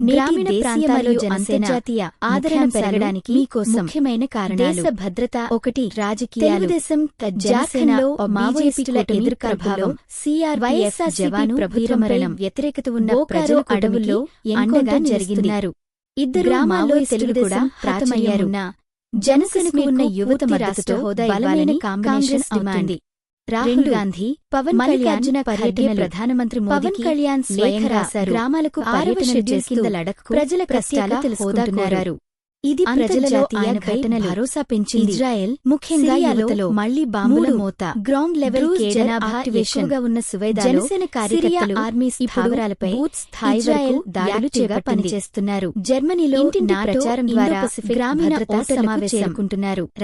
గ్రామీణ ప్రాంతాల్లో అంతర్జాతీయ ఆదరణ పెరగడానికి ముఖ్యమైన కారణాలు దేశ భద్రత ఒకటి రాజకీయాలు తెలుగుదేశం జనసేన జార్ఖండ్లో మావోయిస్టుల ఎదురు ప్రభావం జవాను ప్రభుత్వంపై వీరమరణం వ్యతిరేకత ఉన్న ప్రజలు అడవుల్లో అండగా. జరిగినారు ఇద్దరు గ్రామాల్లో తెలుగుదేశం కూడా. హతమయ్యారు జనసేనకు ఉన్న యువత రాష్ట్ర హోదా బలమైన కాంబినేషన్. అవుతుంది రాహుల్ గాంధీ పవన్ మల్లికార్జున కళ్యాణ్ పర్యటన ప్రధానమంత్రి పవన్ కళ్యాణ్ స్వయంగా గ్రామాలకు ఆరవ పర్యటనలు షెడ్యూల్ చేస్తూ కింద లడఖ్కు ప్రజల కష్టాలు తెలుసుకుంటున్నారు. ఇది ప్రజలలో ఆయనపై భరోసా పెంచింది. ఇజ్రాయెల్ ముఖ్యంగా యువతలో మళ్ళీ బాంబుల మోత. గ్రౌండ్ లెవెల్ జనాభా ఎక్కువగా ఉన్న సువేదాలో జనసేన కార్యకర్తలు ఆర్మీ స్థావరాలపై బూత్ స్థాయి వరకు దాడులు చేపట్టింది. పనిచేస్తున్నారు. జర్మనీలో ఇంటింటి ప్రచారం ద్వారా గ్రామీణ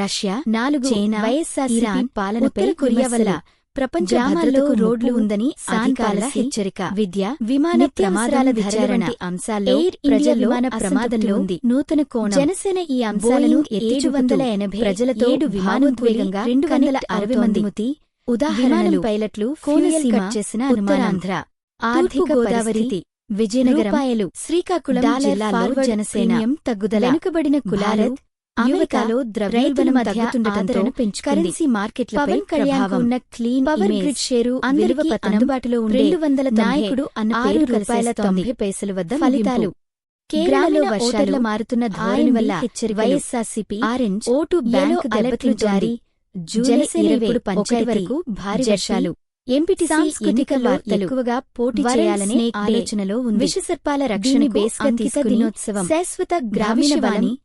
రష్యా నాలుగు చైనా వైఎస్ఆర్సీపీ ఇరాన్ పాలనపై కొరియా వల్ల. ప్రపంచ గ్రామాల్లో రోడ్లు ఉందని పాలసీ, హెచ్చరిక. విద్య విమాన ప్రమాదాల విచారణ అంశాల్లో ఎయిర్ ఇండియా విమాన ప్రమాదంలో ఉంది. నూతన కోణం. జనసేన ఈ అంశాలను ఏడు వందల ఎనభై ప్రజలతో ఏడు విమానోద్వేగంగా రెండు వందల అరవై మంది ఉదాహరణలు ఉదాహరణలు. పైలట్లు కోనసీమ చేసిన ఉత్తరాంధ్ర. ఆర్థిక గోదావరి విజయనగరం శ్రీకాకుళం జిల్లాలో జనసేన. తగ్గుదల. వెనుకబడిన కులాలు అమెరికాలో ద్రవ్యోల్బణం తగ్గుతుండటంతో కరెన్సీ మార్కెట్లపై పవన్ కళ్యాణ్ ఉన్న క్లీన్ పవర్ గ్రిడ్ షేరు అందరికీ అందుబాటులో ఉండే రెండు వందల నాయకుడు అన్న ఆరు రూపాయల. తొంభై పైసల వద్ద ఫలితాలు. కేరళలో వర్షాలు మారుతున్న ధోరణి వల్ల హెచ్చరికలు, వైఎస్ఆర్సీపీ ఆరెంజ్ ఓటు బ్యాంక్ అలర్ట్లు. జారీ. జనసేన ఇరవై పంచాయతీ వరకు భారీ వర్షాలు. ఎంపీటీసీ సాంస్కృతిక వార్తలు ఎక్కువగా పోటీ చేయాలనే ఆలోచనలో ఉంది విషసర్పాల దీని రక్షణకు బేస్గా అంకిత దినోత్సవం శాశ్వత గ్రామీణ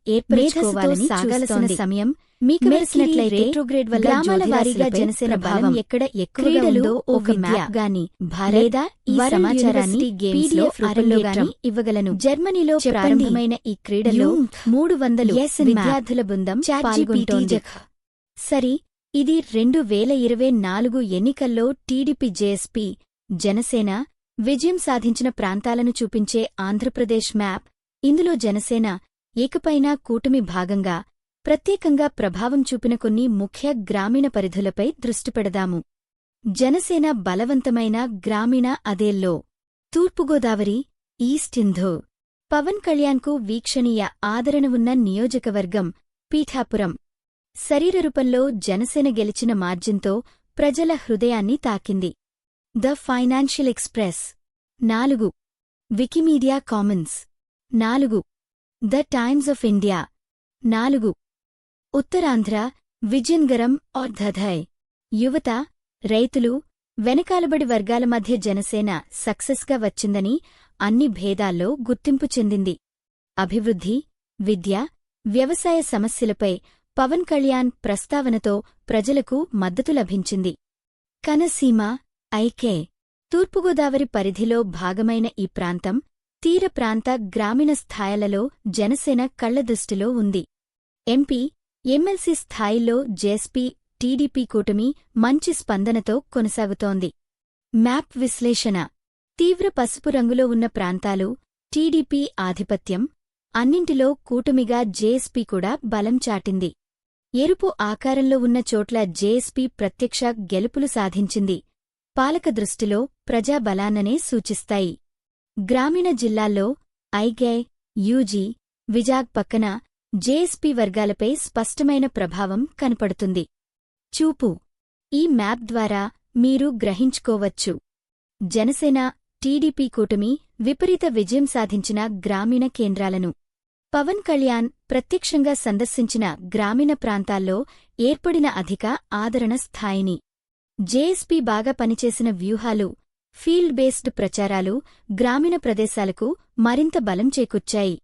ఏర్పరచుకోవాలని మేధస్సుతో సాగాల్సిన. సమయం మీకు మెర్క్యూరీ వెలిసినట్లయితే రెట్రోగ్రేడ్ వల్ల గ్రామాల వారీగా జనసేన భావం ఎక్కడ ఎక్కువగా క్రీడలు ఉందో ఒక మ్యాప్ గాని భారత్ లేదా ఈ సమాచారాన్ని PDF రూపంలో గాని ఇవ్వగలను జర్మనీలో. ప్రారంభమైన ఈ క్రీడల్లో యూత్ మూడు వందలు. విద్యార్థుల బృందం పాల్గొంటోంది. సరి ఇది రెండు వేల ఇరవై నాలుగు ఎన్నికల్లో టీడీపీ జేఎస్పీ జనసేన విజయం సాధించిన ప్రాంతాలను చూపించే ఆంధ్రప్రదేశ్ మ్యాప్. ఇందులో జనసేన ఏకపైన కూటమి భాగంగా ప్రత్యేకంగా ప్రభావం చూపిన కొన్ని ముఖ్య గ్రామీణ పరిధులపై దృష్టి పెడదాము. జనసేన బలవంతమైన గ్రామీణ అదేల్లో తూర్పుగోదావరి ఈస్ట్ ఇంధో పవన్ కళ్యాణ్కు వీక్షణీయ ఆదరణ ఉన్న నియోజకవర్గం పీఠాపురం. శరీర రూపంలో జనసేన గెలిచిన మార్జిన్తో ప్రజల హృదయాన్ని తాకింది. The financial express. నాలుగు. Wikimedia commons. నాలుగు. The times of India. నాలుగు. ఉత్తరాంధ్ర. విజయన్గరం. ఆర్ ధధయ్ యువత రైతులు వెనకాలబడి వర్గాల మధ్య జనసేన సక్సెస్గా వచ్చిందని అన్ని భేదాల్లో గుర్తింపు చెందింది. అభివృద్ధి విద్య వ్యవసాయ సమస్యలపై పవన్ కళ్యాణ్ ప్రస్తావనతో ప్రజలకు మద్దతు లభించింది. కనసీమ ఐకే తూర్పుగోదావరి పరిధిలో భాగమైన ఈ ప్రాంతం తీర ప్రాంత గ్రామీణ స్థాయిలలో జనసేన కళ్ళదృష్టిలో ఉంది. ఎంపీ ఎమ్మెల్సీ స్థాయిలో జేఎస్పీ టీడీపీ కూటమి మంచి స్పందనతో కొనసాగుతోంది. మ్యాప్ విశ్లేషణ. తీవ్ర పసుపు రంగులో ఉన్న ప్రాంతాలు టీడీపీ ఆధిపత్యం అన్నింటిలో కూటమిగా జేఎస్పీ కూడా బలం చాటింది. ఎరుపు ఆకారంలో ఉన్న చోట్ల జేఎస్పీ ప్రత్యక్ష గెలుపులు సాధించింది. పాలక దృష్టిలో ప్రజాబలాన్ననే సూచిస్తాయి. గ్రామీణ జిల్లాల్లో ఐగై యూజీ విజాగ్ పక్కన జేఎస్పీ వర్గాలపై స్పష్టమైన ప్రభావం కనపడుతుంది. చూపు. ఈ మ్యాప్ ద్వారా మీరు గ్రహించుకోవచ్చు. జనసేన టీడీపీ కూటమి విపరీత విజయం సాధించిన గ్రామీణ కేంద్రాలను. పవన్ కళ్యాణ్ ప్రత్యక్షంగా సందర్శించిన గ్రామీణ ప్రాంతాల్లో ఏర్పడిన అధిక ఆదరణ స్థాయిని. జేఎస్పీ బాగా పనిచేసిన వ్యూహాలు ఫీల్డ్ బేస్డ్ ప్రచారాలు గ్రామీణ ప్రదేశాలకు మరింత బలం చేకూర్చాయి.